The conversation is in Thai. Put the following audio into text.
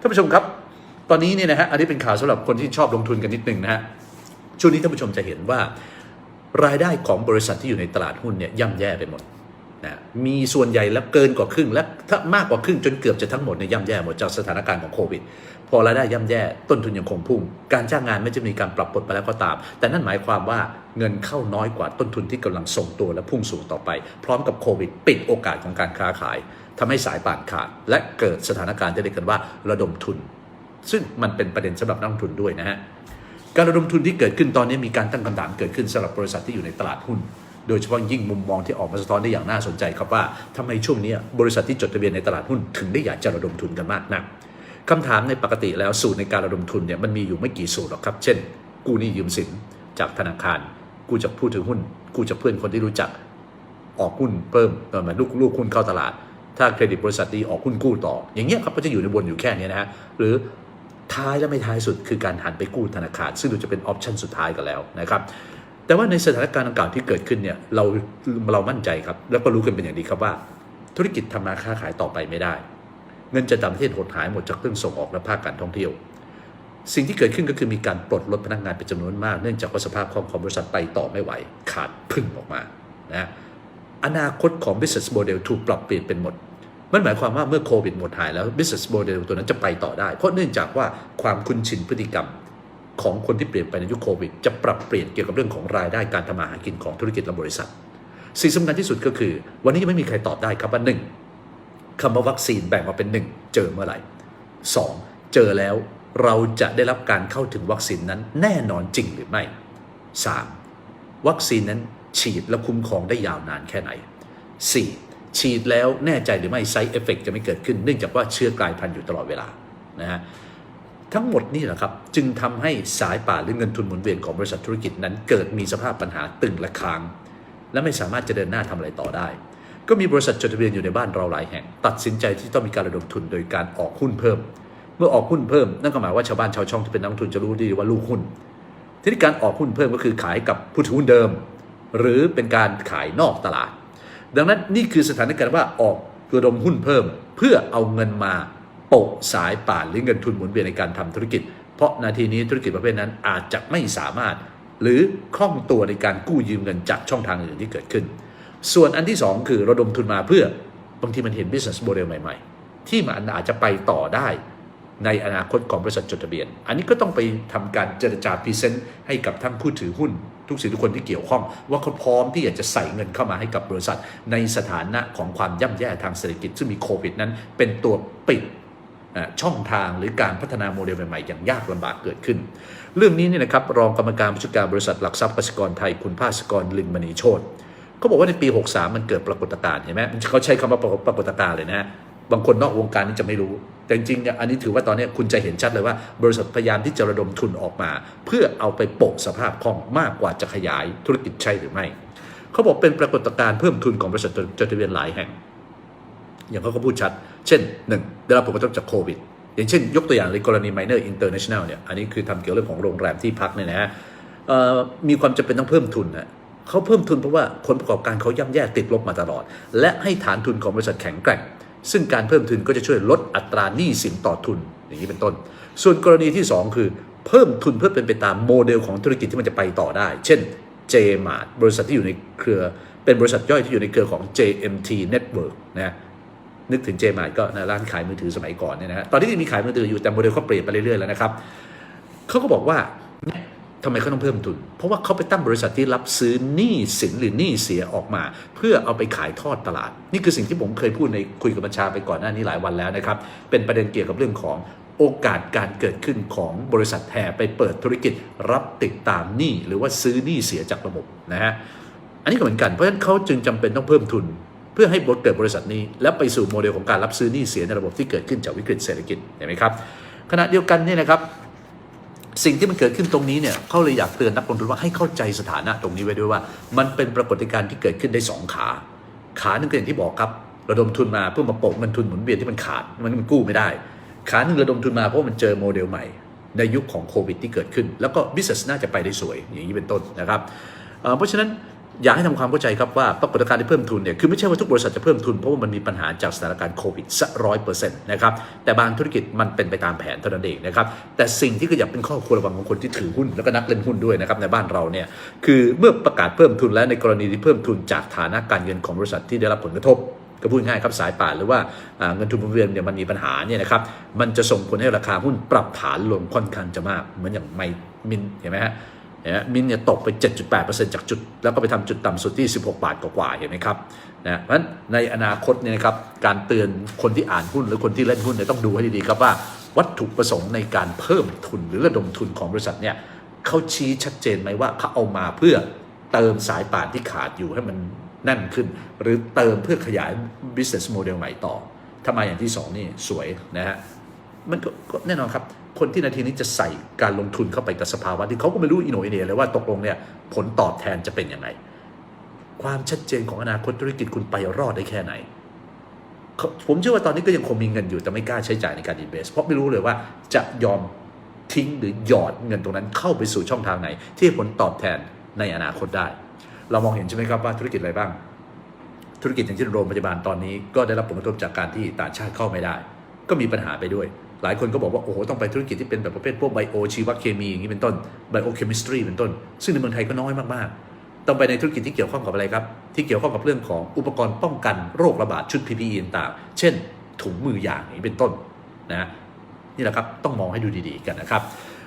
ท่านผู้ชมครับ ตอนนี้เนี่ยนะฮะอันนี้เป็นข่าวสำหรับคนที่ชอบลงทุนกันนิดนึงนะฮะช่วงนี้ท่านผู้ชมจะเห็นว่ารายได้ของบริษัทที่อยู่ในตลาดหุ้นเนี่ยย่ำแย่ไปหมด นะมีส่วนใหญ่แล้วเกินกว่าครึ่งและถ้ามากกว่าครึ่งจนเกือบจะทั้งหมดเนี่ยย่ำแย่หมดจากสถานการณ์ของโควิด พอรายได้ย่ำแย่ต้นทุนยังคงพุ่ง การจ้างงานไม่จะมีการปรับปลดไปแล้วก็ตาม แต่นั่นหมายความว่าเงินเข้าน้อยกว่าต้นทุนที่กำลังส่งตัวและพุ่งสูงต่อไป พร้อมกับโควิด ปิดโอกาสของการค้าขายทำให้สายป่านขาด และเกิดสถานการณ์ที่เรียกกันว่าระดมทุน ซึ่งมันเป็นประเด็นสำหรับนักลงทุนด้วยนะฮะการระดมทุนที่เกิดขึ้นตอนนี้มีการตั้งคำถามเกิดขึ้นสำหรับบริษัทที่อยู่ในตลาดหุ้น โดยเฉพาะยิ่งมุมมองที่ออกมาสะท้อนได้อย่างน่าสนใจครับว่าทำไมช่วงนี้บริษัทที่จดทะเบียนในตลาดหุ้นถึงได้อยากจะระดมทุนกันมากนักคำถามในปกติแล้วสูตรในการระดมทุนเนี่ยมันมีอยู่ไม่กี่สูตรหรอกครับ เช่น กู้หนี้ยืมสินจากธนาคาร กู้จากผู้ถือหุ้น กู้จากเพื่อนคนที่รู้จัก ออกหุ้นเพิ่มเออหมายลูกลูกหุ้นเข้าตลาด ถ้าเครดิตบริษัทดีออกหุ้นกู้ต่อ อย่างเงี้ยครับก็จะอยู่ในวนอยู่แค่นี้นะฮะ หรือท้ายและไม่ท้ายสุดคือการหันไปกู้ธนาคาร ซึ่งดูจะเป็นออปชันสุดท้ายกันแล้วนะครับ แต่ว่าในสถานการณ์ดังกล่าวที่เกิดขึ้นเนี่ยเราเรามั่นใจครับ แล้วก็รู้กันเป็นอย่างดีครับว่า ธุรกิจทำมาค้าขายต่อไปไม่ได้ เงินจากต่างประเทศหดหายหมดจากเรื่องส่งออกและภาคการท่องเที่ยว สิ่งที่เกิดขึ้นก็คือมีการปลดลดพนักงานเป็นจำนวนมาก เนื่องจากว่าสภาพคล่องของบริษัทไปต่อไม่ไหว ขาดพึ่งออกมานะอนาคตของ business model ถูกปรับเปลี่ยนเป็นหมดมันหมายความว่าเมื่อโควิดหมดหายแล้ว business model ตัวนั้นจะไปต่อได้ เพราะเนื่องจากว่าความคุ้นชินพฤติกรรม ของคนที่เปลี่ยนไปในยุคโควิด จะปรับเปลี่ยนเกี่ยวกับเรื่องของรายได้การทำมาหากินของธุรกิจและบริษัท สิ่งสำคัญที่สุดก็คือ วันนี้ยังไม่มีใครตอบได้ครับว่าหนึ่งคำว่าวัคซีนแบ่งมาเป็นหนึ่งเจอเมื่อไหร่สองเจอแล้วเราจะได้รับการเข้าถึงวัคซีนนั้นแน่นอนจริงหรือไม่สามวัคซีนนั้นฉีดและคุ้มครองได้ยาวนานแค่ไหน 4. ฉีดแล้วแน่ใจหรือไม่ไซเอฟเฟกจะไม่เกิดขึ้น เนื่องจากว่าเชื้อกลายพันธุ์อยู่ตลอดเวลานะฮะ ทั้งหมดนี่แหละครับ จึงทำให้สายป่าหรือเงินทุนหมุนเวียนของบริษัทธุรกิจนั้น เกิดมีสภาพปัญหาตึงและค้าง และไม่สามารถจะเดินหน้าทำอะไรต่อได้ ก็มีบริษัทจดทะเบียนอยู่ในบ้านเราหลายแห่ง ตัดสินใจที่ต้องมีการระดมทุนโดยการออกหุ้นเพิ่ม เมื่อออกหุ้นเพิ่มนั่นก็หมายว่าชาวบ้านชาวช่องที่เป็นนักทุนจะรู้ดีว่าลูกหุ้น ทีนี้การออกหุ้นเพิ่มก็คือขายกับผู้ถือหุ้นเดิม หรือเป็นการขายนอกตลาด ดังนั้นนี่คือสถานการณ์ว่าออกระดมหุ้นเพิ่ม เพื่อเอาเงินมา โปะสายป่านหรือเงินทุนหมุนเวียนในการทำธุรกิจ เพราะนาทีนี้ธุรกิจประเภทนั้นอาจจะไม่สามารถ หรือคล่องตัวในการกู้ยืมเงินจากช่องทางอื่นที่เกิดขึ้น ส่วนอันที่สองคือระดมทุนมาเพื่อบางทีมันเห็น business model ใหม่ ๆ ที่มันอาจจะไปต่อได้ในอนาคตของบริษัทจดทะเบียน อันนี้ก็ต้องไปทำการเจรจาพรีเซนต์ให้กับทั้งผู้ถือหุ้น ทุกสิ่งทุกคนที่เกี่ยวข้อง ว่าเขาพร้อมที่อยากจะใส่เงินเข้ามาให้กับบริษัท ในสถานะของความย่ำแย่ทางเศรษฐกิจ ซึ่งมีโควิดนั้นเป็นตัวปิด ช่องทางหรือการพัฒนาโมเดลใหม่ๆ อย่างยากลำบากเกิดขึ้น เรื่องนี้เนี่ยนะครับรองกรรมการผู้จัดการบริษัทหลักทรัพย์กสิกรไทยคุณภาสกรลินมณีโชตเขาบอกว่าในปี 63 มันเกิดปรากฏการณ์เห็นไหมเขาใช้คำว่าปรากฏการณ์เลยนะบางคนนอกวงการนี่จะไม่รู้ แต่จริงๆอันนี้ถือว่าตอนนี้คุณจะเห็นชัดเลยว่า บริษัทพยายามที่จะระดมทุนออกมา เพื่อเอาไปโปะสภาพคล่องมากกว่าจะขยายธุรกิจใช่หรือไม่ เขาบอกเป็นปรากฏการณ์เพิ่มทุนของบริษัทจดทะเบียนหลายแห่ง อย่างเขาก็พูดชัด เช่นหนึ่งได้รับผลกระทบจากโควิด อย่างเช่น ยกตัวอย่างในกรณี Minor International เนี่ยอันนี้คือทำเกี่ยวเรื่องของโรงแรมที่พักเนี่ยนะฮะมีความจำเป็นต้องเพิ่มทุนนะเขาเพิ่มทุนเพราะว่าผลประกอบการเขาย่ำแย่ติดลบมาตลอด และให้ฐานทุนของบริษัทแข็งแกร่ง ซึ่งการเพิ่มทุนก็จะช่วยลดอัตราหนี้สินต่อทุนอย่างนี้เป็นต้น ส่วนกรณีที่ 2 คือเพิ่มทุนเพื่อเป็นไปตามโมเดลของธุรกิจที่มันจะไปต่อได้ เช่น JMart บริษัทที่อยู่ในเครือ เป็นบริษัทย่อยที่อยู่ในเครือของ JMT Network นะ นึกถึง JMart ก็ร้านขายมือถือสมัยก่อนเนี่ยนะฮะตอนนี้ยังมีขายมือถืออยู่แต่โมเดลเขาเปลี่ยนไปเรื่อยๆแล้วนะครับเขาก็บอกว่าทำไมเขาต้องเพิ่มทุน เพราะว่าเขาไปตั้งบริษัทที่รับซื้อหนี้สินหรือหนี้เสียออกมา เพื่อเอาไปขายทอดตลาด นี่คือสิ่งที่ผมเคยพูดในคุยกับบัญชาไปก่อนหน้านี้หลายวันแล้วนะครับ เป็นประเด็นเกี่ยวกับเรื่องของโอกาสการเกิดขึ้นของบริษัทแห่ไปเปิดธุรกิจรับติดตามหนี้หรือว่าซื้อหนี้เสียจากระบบนะฮะ อันนี้ก็เหมือนกัน เพราะฉะนั้นเขาจึงจำเป็นต้องเพิ่มทุน พื่อให้บเกิดบริษัทนี้ แล้วไปสู่โมเดลของการรับซื้อหนี้เสียในระบบที่เกิดขึ้นจากวิกฤตเศรษฐกิจเห็นไหมครับขณะเดียวกันเนี่ยนะครับสิ่งที่มันเกิดขึ้นตรงนี้เนี่ยเขาเลยอยากเตือนนักลงทุนว่าให้เข้าใจสถานะตรงนี้ไว้ด้วยว่า มันเป็นปรากฏการณ์ที่เกิดขึ้นได้สองขา ขาหนึ่งก็อย่างที่บอกครับ ระดมทุนมาเพื่อมาโปะเงินทุนหมุนเวียนที่มันขาดมันมันกู้ไม่ได้ ขาหนึ่งระดมทุนมาเพราะมันเจอโมเดลใหม่ ในยุคของโควิดที่เกิดขึ้น แล้วก็บิสเนสน่าจะไปได้สวยอย่างนี้เป็นต้นนะครับเอ่อเพราะฉะนั้น อยากให้ทำความเข้าใจครับว่าปรากฏการณ์ที่เพิ่มทุนเนี่ยคือไม่ใช่ว่าทุกบริษัทจะเพิ่มทุนเพราะว่ามันมีปัญหาจากสถานการณ์โควิดสักร้อยเปอร์เซ็นต์นะครับแต่บางธุรกิจมันเป็นไปตามแผนเท่านั้นเองนะครับแต่สิ่งที่ก็อยากเป็นข้อควรระวังของคนที่ถือหุ้นแล้วก็นักเล่นหุ้นด้วยนะครับในบ้านเราเนี่ยคือเมื่อประกาศเพิ่มทุนแล้วในกรณีที่เพิ่มทุนจากฐานะการเงินของบริษัทที่ได้รับผลกระทบก็พูดง่ายครับสายป่านหรือว่าเงินทุนหมุนเวียนเนี่ยมันมีปัญหาเนี่ยนะครับมันจะส่งผลให้ราคาหุ้นปรับฐานลงค่อนข้างจะมาก เหมือนอย่างไมมินเห็นไหมฮะ นไหมมินเนี่ยตกไป 7.8%จากจุด แล้วก็ไปทำจุดต่ำสุดที่ 16 บาทกว่าๆเห็นไหมครับนะเพราะฉะนั้นในอนาคตเนี่ยนะครับการเตือนคนที่อ่านหุ้นหรือคนที่เล่นหุ้นเนี่ยต้องดูให้ดีๆครับว่าวัตถุประสงค์ในการเพิ่มทุนหรือระดมทุนของบริษัทเนี่ยเขาชี้ชัดเจนไหมว่าเขาเอามาเพื่อเติมสายป่านที่ขาดอยู่ให้มันแน่นขึ้น หรือเติมเพื่อขยาย business model ใหม่ต่อถ้ามาอย่างที่สองนี่สวยนะฮะ มันก็แน่นอนครับ คนที่นาทีนี้จะใส่การลงทุนเข้าไปกับสภาวะที่เขาก็ไม่รู้อินโนอินเนียเลยว่าตกลงเนี่ยผลตอบแทนจะเป็นยังไง ความชัดเจนของอนาคตธุรกิจคุณไปรอดได้แค่ไหน ผมเชื่อว่าตอนนี้ก็ยังคงมีเงินอยู่แต่ไม่กล้าใช้จ่ายในการ invest เพราะไม่รู้เลยว่าจะยอมทิ้งหรือหยอดเงินตรงนั้นเข้าไปสู่ช่องทางไหน ที่ผลตอบแทนในอนาคตได้ เรามองเห็นใช่ไหมครับว่าธุรกิจอะไรบ้าง ธุรกิจอย่างเช่นโรงพยาบาลตอนนี้ ก็ได้รับผลกระทบจากการที่ต่างชาติเข้าไม่ได้ ก็มีปัญหาไปด้วย หลายคนก็บอกว่า โอ้โห ต้องไปธุรกิจที่เป็นแบบประเภทพวกไบโอชีวเคมีอย่างนี้เป็นต้นไบโอเคมิสตรีเป็นต้น ซึ่งในเมืองไทยก็น้อยมากๆ ต้องไปในธุรกิจที่เกี่ยวข้องกับอะไรครับ ที่เกี่ยวข้องกับเรื่องของอุปกรณ์ป้องกันโรคระบาดชุด PPE ต่างๆ เช่น ถุงมือยางอย่างนี้เป็นต้นนะนี่แหละครับต้องมองให้ดูดีๆกันนะครับ